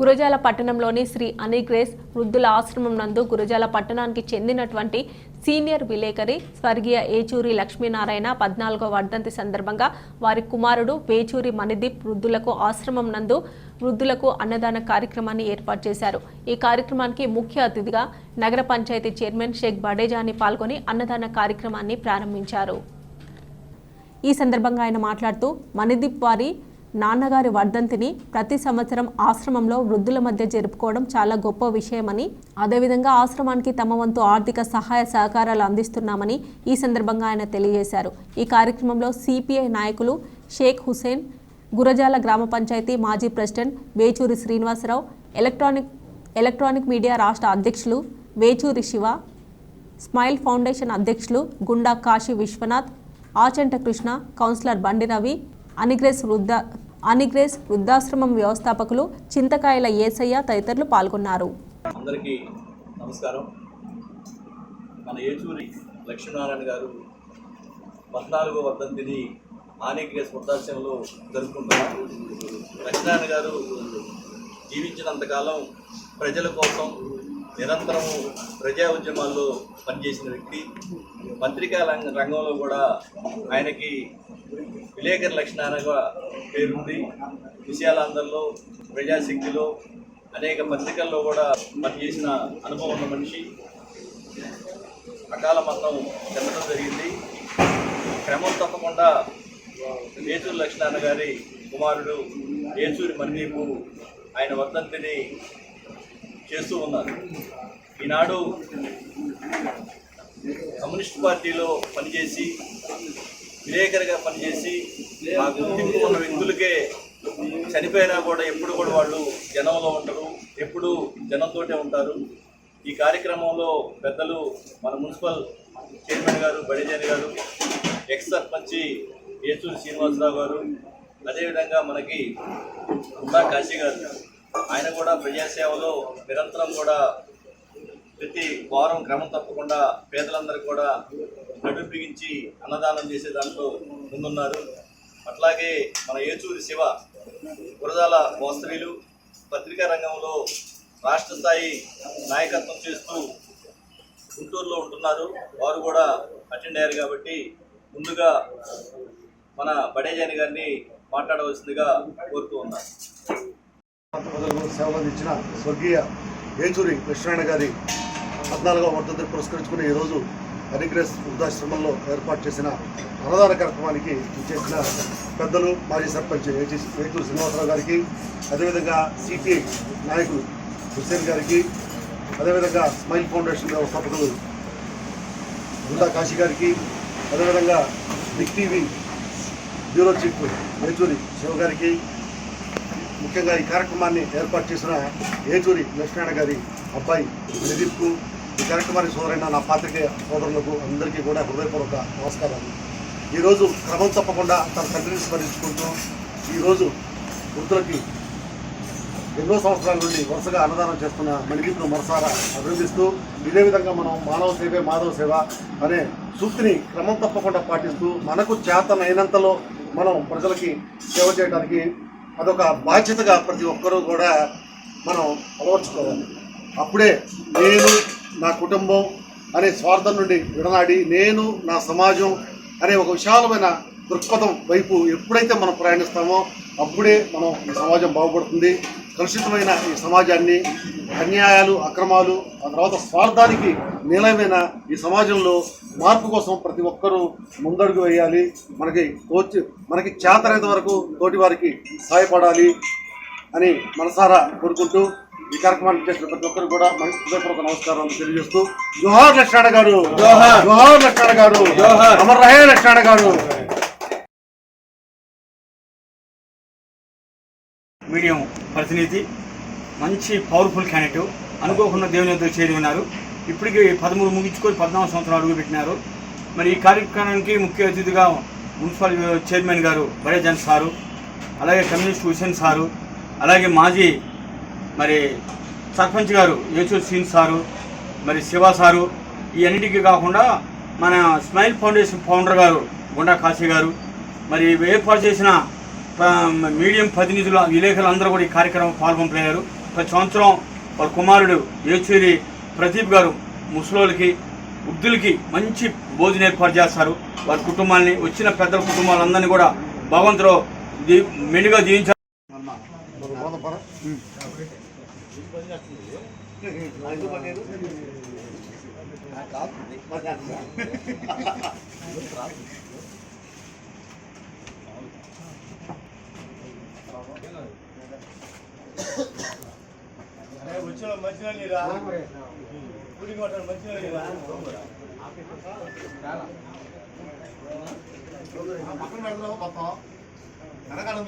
గురజాల పట్టణంలోని శ్రీ అనిగ్రేస్ వృద్ధుల ఆశ్రమం నందు గురజాల పట్టణానికి చెందినటువంటి సీనియర్ విలేకరి స్వర్గీయ ఏచూరి లక్ష్మీనారాయణ పద్నాలుగో వర్ధంతి సందర్భంగా వారి కుమారుడు వేచూరి మణిదీప్ వృద్ధులకు ఆశ్రమం నందు వృద్ధులకు అన్నదాన కార్యక్రమాన్ని ఏర్పాటు చేశారు. ఈ కార్యక్రమానికి ముఖ్య అతిథిగా నగర పంచాయతీ చైర్మన్ షేక్ బడేజాని పాల్గొని అన్నదాన కార్యక్రమాన్ని ప్రారంభించారు. ఈ సందర్భంగా ఆయన మాట్లాడుతూ మణిదీప్ వారి నాన్నగారి వర్ధంతిని ప్రతి సంవత్సరం ఆశ్రమంలో వృద్ధుల మధ్య జరుపుకోవడం చాలా గొప్ప విషయమని అదేవిధంగా ఆశ్రమానికి తమ వంతు ఆర్థిక సహాయ సహకారాలు అందిస్తున్నామని ఈ సందర్భంగా ఆయన తెలియజేశారు. ఈ కార్యక్రమంలో సిపిఐ నాయకులు షేక్ హుసేన్ గురజాల గ్రామ పంచాయతీ మాజీ president Vechuri Srinivasarao electronic electronic media రాష్ట్ర అధ్యక్షులు వేచూరి శివ స్మైల్ ఫౌండేషన్ అధ్యక్షులు గుండా కాశీ విశ్వనాథ్ ఆచంట కృష్ణ కౌన్సిలర్ బండి రవి అనిగ్రేస్ వృద్ధ అనిగ్రేస్ వృద్ధాశ్రమం వ్యవస్థాపకులు చింతకాయల ఏసయ్య తదితరులు పాల్గొన్నారు. అందరికీ నమస్కారం. మన ఏచూరి లక్ష్మీనారాయణ గారు పద్నాలుగో వర్ధంతిని ఆనిగ్రేస్ వృద్ధాశ్రమంలో జరుపుకుంటున్నారు. లక్ష్మీనారాయణ గారు జీవించినంతకాలం ప్రజల కోసం నిరంతరం ప్రజా ఉద్యమాల్లో పనిచేసిన వ్యక్తి. పత్రికా రంగ రంగంలో కూడా ఆయనకి విలేకరు లక్షణాలుగా పేరుంది. విషయాలందరిలో ప్రజాశక్తిలో అనేక పత్రికల్లో కూడా పనిచేసిన అనుభవం ఉన్న మనిషి. అకాల మరణం చెందడం జరిగింది. క్రమం తప్పకుండా ఏచూరి లక్ష్మీనారాయణ గారి కుమారుడు ఏచూరి మణిదీపు ఆయన వర్ధంతిని చేస్తూ ఉన్నారు. ఈనాడు కమ్యూనిస్ట్ పార్టీలో పనిచేసి విలేకరిగా పనిచేసి ఆ గుర్తింపు ఉన్న వ్యక్తులకే చనిపోయినా కూడా ఎప్పుడు కూడా వాళ్ళు జనంలో ఉంటారు ఎప్పుడు జనంతోటే ఉంటారు. ఈ కార్యక్రమంలో పెద్దలు మన మున్సిపల్ చైర్మన్ గారు బడిజాని గారు ఎక్స్ సర్పంచి ఏచూరి శ్రీనివాసరావు గారు అదేవిధంగా మనకి ఉందా కాశీ గారు. ఆయన కూడా ప్రజాసేవలో నిరంతరం కూడా ప్రతి వారం క్రమం తప్పకుండా పేదలందరికీ కూడా నడుం బిగించి అన్నదానం చేసే దాంట్లో ముందున్నారు. అట్లాగే మన ఏచూరి శివ గురజాల వాస్తవీలు పత్రికా రంగంలో రాష్ట్ర స్థాయి నాయకత్వం చేస్తూ గుంటూరులో ఉంటున్నారు. వారు కూడా అటెండ్ అయ్యారు కాబట్టి ముందుగా మన బడేజాని గారిని మాట్లాడవలసిందిగా కోరుతూ ఉన్నారు ప్రజలకు సేవలు అందించిన స్వర్గీయ ఏచూరి లక్ష్మణ గారి పద్నాలుగవ వర్ధంతిని పురస్కరించుకుని ఈరోజు హరిగ్రేస్ వృద్ధాశ్రమంలో ఏర్పాటు చేసిన అన్నదాన కార్యక్రమానికి చేసిన పెద్దలు మాజీ సర్పంచ్ ఏచి శ్రీనివాసరావు గారికి అదేవిధంగా సిపిఐ నాయకులు హుస్సేన్ గారికి అదేవిధంగా స్మైల్ ఫౌండేషన్ వ్యవస్థాపకులు గుండా కాశీ గారికి అదేవిధంగా big TV bureau chief Yechuri Siva గారికి ముఖ్యంగా ఈ కార్యక్రమాన్ని ఏర్పాటు చేసిన ఏచూరి లక్ష్మణ గారి అబ్బాయి నిదీప్కు ఈ కార్యక్రమానికి సోదరైన నా పాత్రికేయ సోదరులకు అందరికీ కూడా హృదయపూర్వక నమస్కారాలు. ఈరోజు క్రమం తప్పకుండా తన తండ్రిని స్మరించుకుంటూ ఈరోజు వృద్ధులకి ఎన్నో సంవత్సరాల నుండి వరుసగా అన్నదానం చేస్తున్న మణిదీప్ను మనసారా అభినందిస్తూ ఇదే విధంగా మనం మానవ సేవే మాధవ సేవ అనే సూక్తిని క్రమం తప్పకుండా పాటిస్తూ మనకు చేతనైనంతలో మనం ప్రజలకి సేవ చేయడానికి అదొక బాధ్యతగా ప్రతి ఒక్కరూ కూడా మనం అలవర్చుకోవాలి. అప్పుడే నేను నా కుటుంబం అనే స్వార్థం నుండి విడనాడి నేను నా సమాజం అనే ఒక విశాలమైన దృక్పథం వైపు ఎప్పుడైతే మనం ప్రయాణిస్తామో అప్పుడే మనం సమాజం బాగుపడుతుంది. కలుషితమైన ఈ సమాజాన్ని అన్యాయాలు అక్రమాలు ఆ తర్వాత స్వార్థానికి నిలయమైన ఈ సమాజంలో మార్పు కోసం ప్రతి ఒక్కరూ ముందడుగు వేయాలి మనకి తోచి మనకి చేతనైనంత వరకు తోటి వారికి సహాయపడాలి అని మనసారా కోరుకుంటూ ఈ కార్యక్రమాన్ని చేసిన ప్రతి ఒక్కరు కూడా మన హృదయపూర్వక నమస్కారం తెలియజేస్తూ జోహార్ లక్ష్మణ గారు జోహార్. జోహార్ లక్ష్మణ గారు జోహార్. అమర్ రహే లక్ష్మణ గారు మీడియం ప్రతినిధి మంచి పవర్ఫుల్ క్యాండిడేట్ అనుకోకుండా దేవుని యొద్దకు చేరి ఉన్నారు ఇప్పటికీ పదమూడు ముగించుకొని పద్నాలుగు సంవత్సరాలు అడుగుపెట్టినారు. మరి ఈ కార్యక్రమానికి ముఖ్య అతిథిగా మున్సిపల్ చైర్మన్ గారు బడేజన్ సారు అలాగే కమ్యూనిస్ట్ హుసేన్ సారు అలాగే మాజీ మరి సర్పంచ్ గారు యేచూర్ సీన్ సారు మరి శివ సారు ఈ అన్నిటికీ కాకుండా మన స్మైల్ ఫౌండేషన్ ఫౌండర్ గారు గుండా కాశీ గారు మరి ఏర్పాటు చేసిన మీడియం ప్రతినిధులు విలేకరులు అందరూ కూడా ఈ కార్యక్రమం పాల్గొనలేరు ప్రతి సంవత్సరం వారి కుమారుడు ఏచూరి ప్రదీప్ గారు ముసలోళ్ళకి వృద్ధులకి మంచి భోజనం ఏర్పాటు చేస్తారు. వారి కుటుంబాన్ని వచ్చిన పెద్దల కుటుంబాలందరినీ కూడా భగవంతుడు దీ- మెండుగా జీవించారు పక్కన పెడదాం మొత్తం వెనకాల